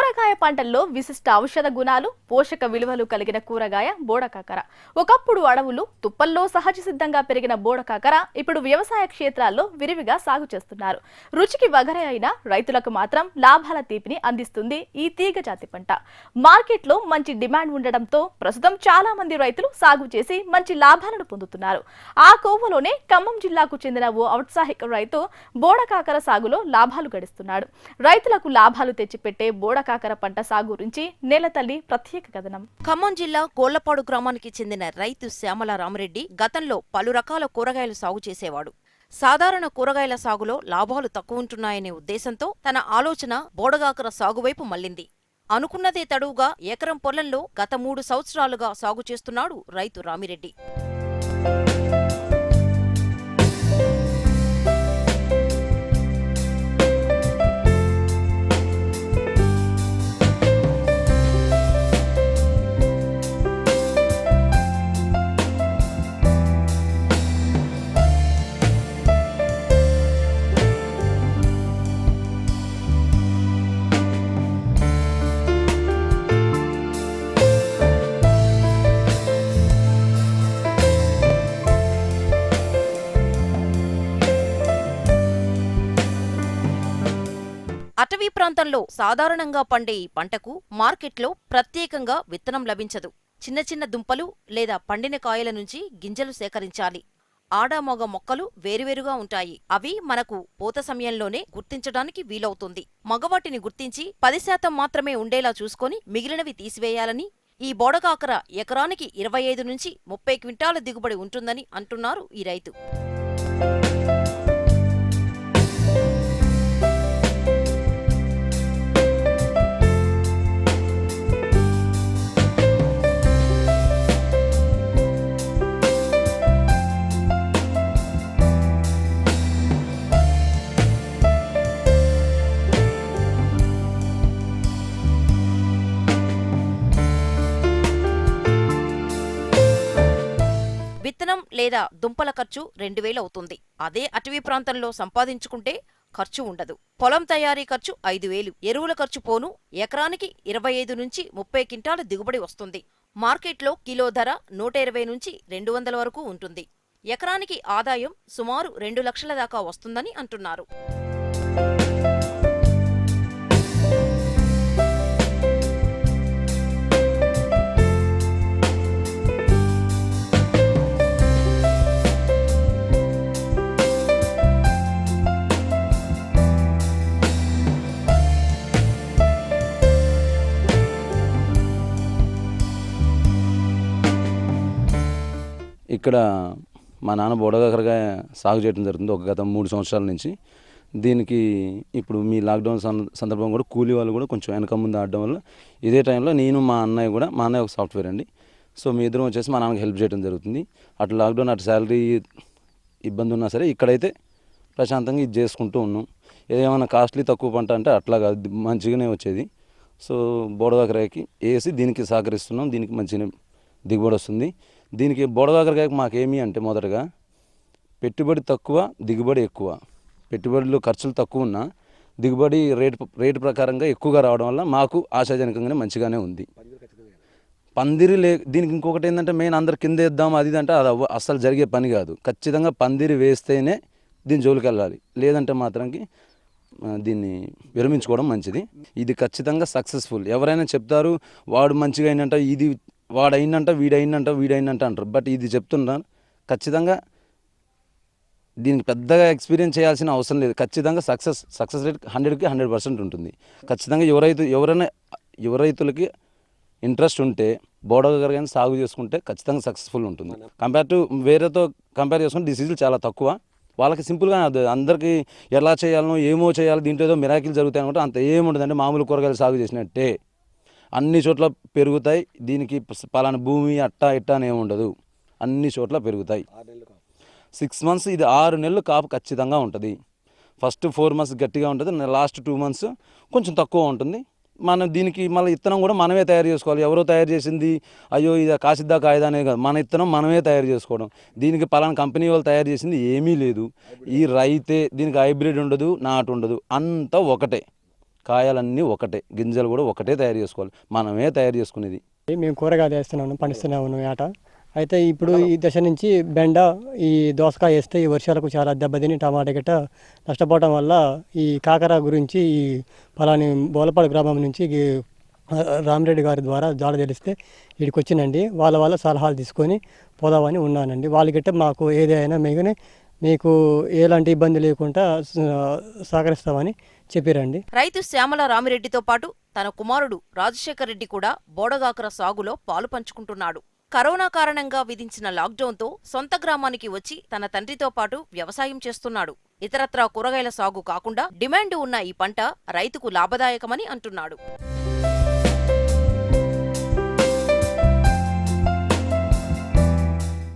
కూరగాయ పంటల్లో విశిష్ట ఔషధ గుణాలు పోషక విలువలు కలిగిన కూరగాయ బోడకాకర ఒకప్పుడు అడవులు తుప్పల్లో సహజ సిద్ధంగా పెరిగిన బోడకాకర ఇప్పుడు వ్యవసాయ క్షేత్రాల్లో విరివిగా సాగు చేస్తున్నారు. రుచికి వగరే అయిన రైతులకు మాత్రం లాభాల తీపిని అందిస్తుంది ఈ తీగ జాతి పంట. మార్కెట్లో మంచి డిమాండ్ ఉండడంతో ప్రస్తుతం చాలా మంది రైతులు సాగు చేసి మంచి లాభాలను పొందుతున్నారు. ఆ కోవలోనే ఖమ్మం జిల్లాకు చెందిన ఓ ఔత్సాహిక రైతు బోడకాకర సాగులో లాభాలు గడిస్తున్నాడు. రైతులకు లాభాలు తెచ్చిపెట్టే కాకర పంట సాగు గురించి నేలతల్లి ప్రత్యేక కథనం. ఖమ్మం జిల్లా కోళ్ళపాడు గ్రామానికి చెందిన రైతు శ్యామల రామరెడ్డి గతంలో పలు రకాల కూరగాయలు సాగు చేసేవాడు. సాధారణ కూరగాయల సాగులో లాభాలు తక్కువంటున్నాయనే ఉద్దేశంతో తన ఆలోచన బోడగాకర సాగువైపు మళ్ళింది అనుకున్నదే తడువుగా ఎకరం పొలంలో గత మూడు సంవత్సరాలుగా సాగు చేస్తున్నాడు రైతు రామిరెడ్డి. ప్రాంతంలో సాధారణంగా పండే ఈ పంటకు మార్కెట్లో ప్రత్యేకంగా విత్తనం లభించదు. చిన్న చిన్న దుంపలు లేదా పండిన కాయల నుంచి గింజలు సేకరించాలి. ఆడామొగ మొక్కలు వేరువేరుగా ఉంటాయి. అవి మనకు పూత సమయంలోనే గుర్తించడానికి వీలవుతుంది. మగవాటిని గుర్తించి పది శాతం మాత్రమే ఉండేలా చూసుకొని మిగిలినవి తీసివేయాలని ఈ బోడకాకర ఎకరానికి ఇరవై ఐదు నుంచి ముప్పై క్వింటాల దిగుబడి ఉంటుందని అంటున్నారు ఈ రైతు. విత్తనం లేదా దుంపల ఖర్చు రెండు వేలు అవుతుంది. అదే అటవీ ప్రాంతంలో సంపాదించుకుంటే ఖర్చు ఉండదు. పొలం తయారీ ఖర్చు ఐదు వేలు. ఎరువుల ఖర్చు పోను. ఎకరానికి ఇరవై ఐదు నుంచి ముప్పై క్వింటాల దిగుబడి వస్తుంది. మార్కెట్లో కిలో ధర నూట ఇరవై నుంచి రెండు వందల వరకు ఉంటుంది. ఎకరానికి ఆదాయం సుమారు రెండు లక్షల దాకా వస్తుందని అంటున్నారు. ఇక్కడ మా నాన్న బుడగకరకాయ సాగు చేయడం జరుగుతుంది ఒక గత మూడు సంవత్సరాల నుంచి. దీనికి ఇప్పుడు మీ లాక్డౌన్ సందర్భం కూడా కూలీ వాళ్ళు కూడా కొంచెం వెనక ముందు ఆడడం వల్ల ఇదే టైంలో నేను మా అన్నయ్య కూడా మా అన్నయ్య ఒక సాఫ్ట్వేర్ అండి. సో మీ ఇద్దరం వచ్చేసి మా నాన్నకి హెల్ప్ చేయడం జరుగుతుంది. అటు లాక్డౌన్ అటు శాలరీ ఇబ్బంది ఉన్నా సరే ఇక్కడైతే ప్రశాంతంగా ఇది చేసుకుంటూ ఉన్నాం. ఏమైనా కాస్ట్లీ తక్కువ పంట అంటే అట్లా కాదు మంచిగానే వచ్చేది. సో బోడగాకరాయకి వేసి దీనికి సహకరిస్తున్నాం దీనికి మంచిగా దిగుబడి వస్తుంది. దీనికి బోడగాకరకాయకి మాకేమి అంటే మొదటగా పెట్టుబడి తక్కువ దిగుబడి ఎక్కువ. పెట్టుబడులు ఖర్చులు తక్కువ ఉన్నా దిగుబడి రేటు రేటు ప్రకారంగా ఎక్కువగా రావడం వల్ల మాకు ఆశాజనకంగానే మంచిగానే ఉంది. పందిరి లే దీనికి ఇంకొకటి ఏంటంటే మెయిన్ అందరు కింద వేద్దాం అది ఇది అంటే అది అస్సలు జరిగే పని కాదు. ఖచ్చితంగా పందిరి వేస్తేనే దీని జోలికి వెళ్ళాలి. లేదంటే మాత్రంకి దీన్ని విరమించుకోవడం మంచిది. ఇది ఖచ్చితంగా సక్సెస్ఫుల్. ఎవరైనా చెప్తారు వాడు మంచిగా అయినంట ఇది వాడు అయినంట వీడు అయినంట వీడు అయినంట అంటారు. బట్ ఇది చెప్తున్నాను ఖచ్చితంగా దీనికి పెద్దగా ఎక్స్పీరియన్స్ చేయాల్సిన అవసరం లేదు. ఖచ్చితంగా సక్సెస్ సక్సెస్ రేట్ హండ్రెడ్కి హండ్రెడ్ పర్సెంట్ ఉంటుంది. ఖచ్చితంగా యువ రైతు ఎవరైనా యువ రైతులకి ఇంట్రెస్ట్ ఉంటే బోడగర్ కానీ సాగు చేసుకుంటే ఖచ్చితంగా సక్సెస్ఫుల్ ఉంటుంది. కంపేర్ టు వేరేతో కంపేర్ చేసుకుంటే డిసీజులు చాలా తక్కువ. వాళ్ళకి సింపుల్గా అది అందరికీ ఎలా చేయాలనో ఏమో చేయాలో దీంట్లో ఏదో మిరాకిల్ జరుగుతాయి అనుకుంటే అంత ఏముండదంటే మామూలు కూరగాయలు సాగు చేసినట్టే. అన్ని చోట్ల పెరుగుతాయి. దీనికి పలానా భూమి అట్టా ఇట్టా అని ఉండదు. అన్ని చోట్ల పెరుగుతాయి. సిక్స్ మంత్స్ ఇది ఆరు నెలలు కాపు ఖచ్చితంగా ఉంటుంది. ఫస్ట్ ఫోర్ మంత్స్ గట్టిగా ఉంటుంది. లాస్ట్ టూ మంత్స్ కొంచెం తక్కువ ఉంటుంది. మనం దీనికి మళ్ళీ ఇత్తనం కూడా మనమే తయారు చేసుకోవాలి. ఎవరో తయారు చేసింది అయ్యో ఇది కాసిద్దా కాయదా అనేది కాదు. మన ఇత్తనం మనమే తయారు చేసుకోవడం. దీనికి పలానా కంపెనీ వాళ్ళు తయారు చేసింది ఏమీ లేదు. ఈ రైతే దీనికి హైబ్రిడ్ ఉండదు నాటు ఉండదు. అంతా ఒకటే. కాయలన్నీ ఒకటే గింజలు కూడా ఒకటే తయారు చేసుకోవాలి. మనమే తయారు చేసుకునేది. మేము కూరగాయలు వేస్తున్నాము పండిస్తున్నాము ఏట అయితే ఇప్పుడు ఈ దశ నుంచి బెండ ఈ దోసకాయ వేస్తే ఈ వర్షాలకు చాలా దెబ్బతిని టమాటా గట్ట నష్టపోవడం వల్ల ఈ కాకర గురించి ఈ పలాని బోలపాడు గ్రామం నుంచి రామిరెడ్డి గారి ద్వారా జాడ తెలిస్తే ఇక్కడికి వచ్చినండి వాళ్ళ వాళ్ళ సలహాలు తీసుకొని పోదామని ఉన్నానండి. వాళ్ళ గిట్ట మాకు ఏదైనా మిగిలిన మీకు ఎలాంటి ఇబ్బంది లేకుండా సహకరిస్తామని చెప్పారండి. రైతు శ్యామల రామిరెడ్డితో పాటు తన కుమారుడు రాజశేఖర్ రెడ్డి కూడా బోడగాకర సాగులో పాలు పంచుకుంటున్నాడు. కరోనా కారణంగా విధించిన లాక్డౌన్తో సొంత గ్రామానికి వచ్చి తన తండ్రితో పాటు వ్యవసాయం చేస్తున్నాడు. ఇతరత్రా కూరగాయల సాగు కాకుండా డిమాండ్ ఉన్న ఈ పంట రైతుకు లాభదాయకమని అంటున్నాడు.